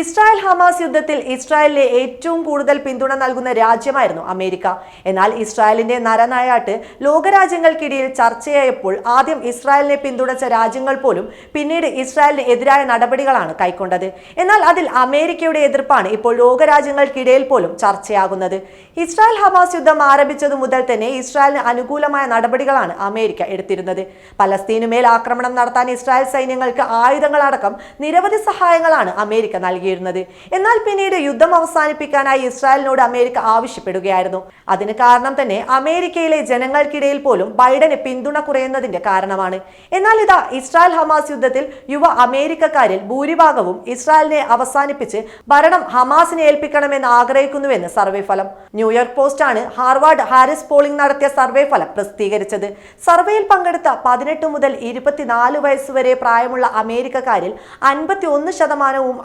Israel Hamas യുദ്ധത്തിൽ ഇസ്രായേലിലെ ഏറ്റവും കൂടുതൽ പിന്തുണ നൽകുന്ന രാജ്യമായിരുന്നു അമേരിക്ക. എന്നാൽ ഇസ്രായേലിന്റെ നരനായാട്ട് ലോകരാജ്യങ്ങൾക്കിടയിൽ ചർച്ചയായപ്പോൾ ആദ്യം ഇസ്രായേലിനെ പിന്തുണച്ച രാജ്യങ്ങൾ പോലും പിന്നീട് ഇസ്രായേലിന് എതിരായ നടപടികളാണ് കൈക്കൊണ്ടത്. എന്നാൽ അതിൽ അമേരിക്കയുടെ എതിർപ്പാണ് ഇപ്പോൾ ലോകരാജ്യങ്ങൾക്കിടയിൽ പോലും ചർച്ചയാകുന്നത്. ഇസ്രായേൽ ഹമാസ് യുദ്ധം ആരംഭിച്ചതു മുതൽ തന്നെ ഇസ്രായേലിന് അനുകൂലമായ നടപടികളാണ് അമേരിക്ക എടുത്തിരുന്നത്. പലസ്തീനുമേൽ ആക്രമണം നടത്താൻ ഇസ്രായേൽ സൈന്യങ്ങൾക്ക് ആയുധങ്ങളടക്കം നിരവധി സഹായങ്ങളാണ് അമേരിക്ക നൽകിയിരുന്നത്. എന്നാൽ പിന്നീട് യുദ്ധം അവസാനിപ്പിക്കാനായി ഇസ്രായേലിനോട് അമേരിക്ക ആവശ്യപ്പെടുകയായിരുന്നു. അതിന് കാരണം തന്നെ അമേരിക്കയിലെ ജനങ്ങൾക്കിടയിൽ പോലും ബൈഡന് പിന്തുണ കുറയുന്നതിന്റെ കാരണമാണ്. എന്നാൽ ഇതാ ഇസ്രായേൽ ഹമാസ് യുദ്ധത്തിൽ യുവ അമേരിക്കക്കാരിൽ ഭൂരിഭാഗവും ഇസ്രായേലിനെ അവസാനിപ്പിച്ച് ഭരണം ഹമാസിനെ ഏൽപ്പിക്കണമെന്ന് ആഗ്രഹിക്കുന്നുവെന്ന് സർവേ ഫലം. ന്യൂയോർക്ക് പോസ്റ്റ് ആണ് ഹാർവാർഡ് ഹാരിസ് പോളിംഗ് നടത്തിയ സർവേ ഫലം പ്രസിദ്ധീകരിച്ചത്. സർവേയിൽ പങ്കെടുത്ത പതിനെട്ട് മുതൽ ഇരുപത്തിനാല് വയസ്സുവരെ പ്രായമുള്ള അമേരിക്കക്കാരിൽ അൻപത്തി ഒന്ന് ശതമാനവും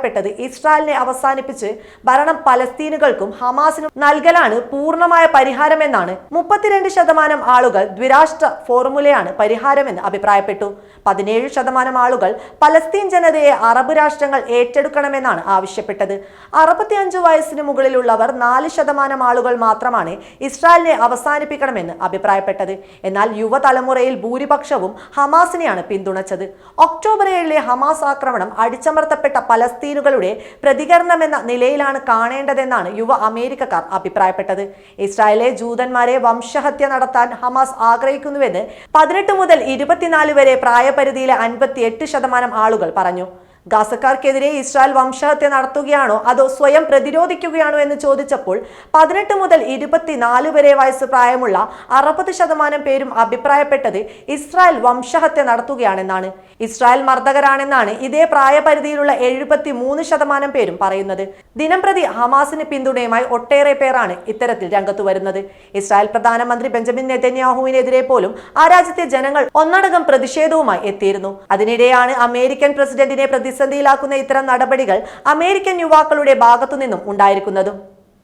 അഭിപ്രായപ്പെട്ടത് ഇസ്രായേലിനെ അവസാനിപ്പിച്ച് ഭരണം പലസ്തീനുകൾക്കും ഹമാസിനും നൽകലാണ് പൂർണമായ പരിഹാരമെന്നാണ് മുപ്പത്തിരണ്ട് ശതമാനം ആളുകൾ ദ്വിരാഷ്ട്ര ഫോർമുലയാണ് പരിഹാരമെന്ന് അഭിപ്രായപ്പെട്ടു. പതിനേഴ് ശതമാനം ആളുകൾ പലസ്തീൻ ജനതയെ അറബ് രാഷ്ട്രങ്ങൾ ഏറ്റെടുക്കണമെന്നാണ് ആവശ്യപ്പെട്ടത്. അറുപത്തിയഞ്ച് വയസ്സിന് മുകളിലുള്ളവർ നാല് ശതമാനം ആളുകൾ മാത്രമാണ് ഇസ്രായേലിനെ അവസാനിപ്പിക്കണമെന്ന് അഭിപ്രായപ്പെട്ടത്. എന്നാൽ യുവതലമുറയിൽ ഭൂരിപക്ഷവും ഹമാസിനെയാണ് പിന്തുണച്ചത്. ഒക്ടോബർ ഏഴിലെ ഹമാസ് ആക്രമണം അടിച്ചമർത്തപ്പെട്ട പലസ്തീനുകളുടെ പ്രതികരണമെന്ന നിലയിലാണ് കാണേണ്ടതെന്നാണ് യുവ അമേരിക്കക്കാർ അഭിപ്രായപ്പെട്ടത്. ഇസ്രായേലെ ജൂതന്മാരെ വംശഹത്യ നടത്താൻ ഹമാസ് ആഗ്രഹിക്കുന്നുവെന്ന് പതിനെട്ട് മുതൽ ഇരുപത്തിനാല് വരെ പ്രായപരിധിയിലെ അൻപത്തി എട്ട് ശതമാനം ആളുകൾ പറഞ്ഞു. ഗാസക്കാർക്കെതിരെ ഇസ്രായേൽ വംശഹത്യ നടത്തുകയാണോ അതോ സ്വയം പ്രതിരോധിക്കുകയാണോ എന്ന് ചോദിച്ചപ്പോൾ പതിനെട്ട് മുതൽ ഇരുപത്തിനാല് വരെ വയസ്സ് പ്രായമുള്ള അറുപത് ശതമാനം പേരും അഭിപ്രായപ്പെട്ടത് ഇസ്രായേൽ വംശഹത്യ നടത്തുകയാണെന്നാണ്. ഇസ്രായേൽ മർദ്ദകരാണെന്നാണ് ഇതേ പ്രായപരിധിയിലുള്ള എഴുപത്തി മൂന്ന് ശതമാനം പേരും പറയുന്നത്. ദിനംപ്രതി ഹമാസിന് പിന്തുണയുമായി ഒട്ടേറെ പേരാണ് ഇത്തരത്തിൽ രംഗത്തു വരുന്നത്. ഇസ്രായേൽ പ്രധാനമന്ത്രി ബെഞ്ചമിൻ നെതന്യാഹുവിനെതിരെ പോലും ആ രാജ്യത്തെ ജനങ്ങൾ ഒന്നടങ്കം പ്രതിഷേധവുമായി എത്തിയിരുന്നു. അതിനിടെയാണ് അമേരിക്കൻ പ്രസിഡന്റിനെ പ്രതിസന്ധിയിലാക്കുന്ന ഇത്തരം നടപടികൾ അമേരിക്കൻ യുവാക്കളുടെ ഭാഗത്തുനിന്നും ഉണ്ടായിരിക്കുന്നതും.